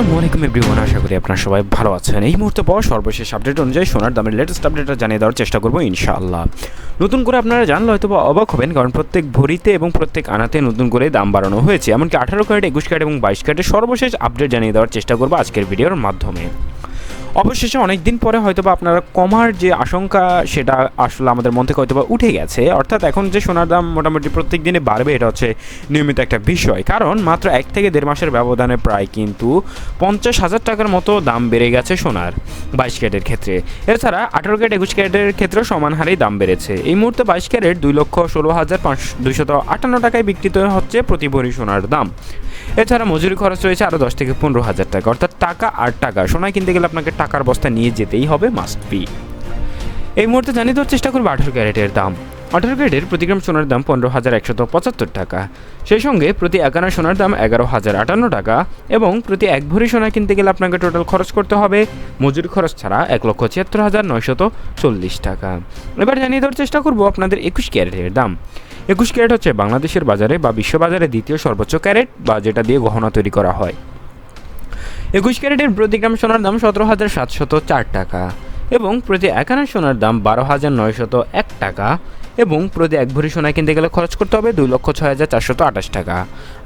আসসালামু আলাইকুম এভরিওয়ান, আশা করি আপনারা সবাই ভালো আছেন। এই মুহূর্তে পাওয়া সর্বশেষ আপডেট অনুযায়ী সোনার দামের লেটেস্ট আপডেটটা জানিয়ে দেওয়ার চেষ্টা করব ইনশাআল্লাহ। নতুন করে আপনারা জানলে হয়তো বা অবাক হবেন, কারণ প্রত্যেক ভরিতে এবং প্রত্যেক আনাতে নতুন করে দাম বাড়ানো হয়েছে। এমনকি আঠারো ক্যারেট, একুশ ক্যারেট এবং বাইশ ক্যারেটের সর্বশেষ আপডেট জানিয়ে দেওয়ার চেষ্টা করব আজকের ভিডিওর মাধ্যমে। অবশেষে অনেক দিন পরে হয়তো বা আপনারা কমার যে আশঙ্কা, সেটা আসলে আমাদের মন থেকে হয়তো বা উঠে গেছে। অর্থাৎ এখন যে সোনার দাম মোটামুটি প্রত্যেক দিনে বাড়বে, এটা হচ্ছে নিয়মিত একটা বিষয়। কারণ মাত্র এক থেকে দেড় মাসের ব্যবধানে প্রায় কিন্তু পঞ্চাশ হাজার টাকার মতো দাম বেড়ে গেছে সোনার বাইশ ক্যারেটের ক্ষেত্রে। এছাড়া আঠারো ক্যারেট, একুশ ক্যারেটের ক্ষেত্রেও সমান হারেই দাম বেড়েছে। এই মুহূর্তে বাইশ ক্যারেট দুই লক্ষ ষোলো হাজার পাঁচশো, দুইশত আটান্ন টাকায় বিক্রিত হচ্ছে প্রতি ভরি সোনার দাম। এছাড়া মজুরি খরচ রয়েছে আরও দশ থেকে পনেরো হাজার টাকা। অর্থাৎ টাকা আর টাকা সোনা কিনতে গেলে আপনাকে টাকার বস্তা নিয়ে যেতেই হবে মাস্ট বি এই মুহূর্তে জানিয়ে দেওয়ার চেষ্টা করব আঠারো ক্যারেটের দাম। আঠারো ক্যারেটের প্রতি গ্রাম সোনার দাম পনেরো হাজার একশত পঁচাত্তর টাকা। সেই সঙ্গে প্রতি একানা সোনার দাম এগারো হাজার আটান্ন টাকা এবং প্রতি এক ভরি সোনা কিনতে গেলে আপনাকে টোটাল খরচ করতে হবে। মজুরি খরচ ছাড়া এক লক্ষ ছিয়াত্তর হাজার নয়শত চল্লিশ টাকা। এবার জানিয়ে দেওয়ার চেষ্টা করব আপনাদের একুশ ক্যারেটের দাম। একুশ ক্যারেট হচ্ছে বাংলাদেশের বাজারে বা বিশ্ববাজারে দ্বিতীয় সর্বোচ্চ ক্যারেট বা যেটা দিয়ে গহনা তৈরি করা হয়। একুশ ক্যারেটের প্রতি গ্রাম সোনার দাম সতেরো হাজার সাতশত চার টাকা এবং প্রতি একানা সোনার দাম বারো হাজার নয়শত এক টাকা এবং প্রতি এক ভরি সোনা কিনতে গেলে খরচ করতে হবে দুই লক্ষ ছয় হাজার চারশত আঠাশ টাকা।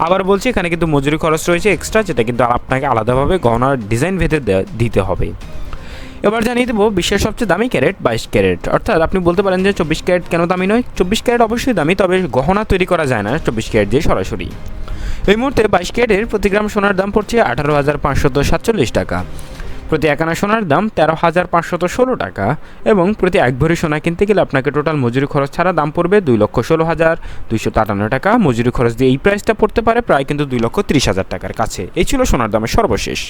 আবার বলছি, এখানে কিন্তু মজুরি খরচ রয়েছে এক্সট্রা যেটা কিন্তু আপনাকে আলাদাভাবে গহনার ডিজাইন ভেদে দিতে হবে। এবার জানিয়ে দেবো, বিশ্বের সবচেয়ে দামি ক্যারেট বাইশ ক্যারেট। অর্থাৎ আপনি বলতে পারেন যে চব্বিশ ক্যারেট কেন দামি নয়? চব্বিশ ক্যারেট অবশ্যই দামি, তবে গহনা তৈরি করা যায় না চব্বিশ ক্যারেট দিয়ে সরাসরি। এই মুহূর্তে বাইশ ক্যারেটের প্রতি গ্রাম সোনার দাম পড়ছে আঠারো হাজার পাঁচশত সাতচল্লিশ টাকা। প্রতি একানা সোনার দাম তেরো হাজার পাঁচশত ষোলো টাকা এবং প্রতি এক ভরি সোনা কিনতে গেলে আপনাকে টোটাল মজুরি খরচ ছাড়া দাম পড়বে দুই লক্ষ ষোলো হাজার দুইশো আটান্ন টাকা। মজুরি খরচ দিয়ে এই প্রাইসটা পড়তে পারে প্রায় কিন্তু দুই লক্ষ ত্রিশ হাজার টাকার কাছে। এই ছিল সোনার দামের সর্বশেষ।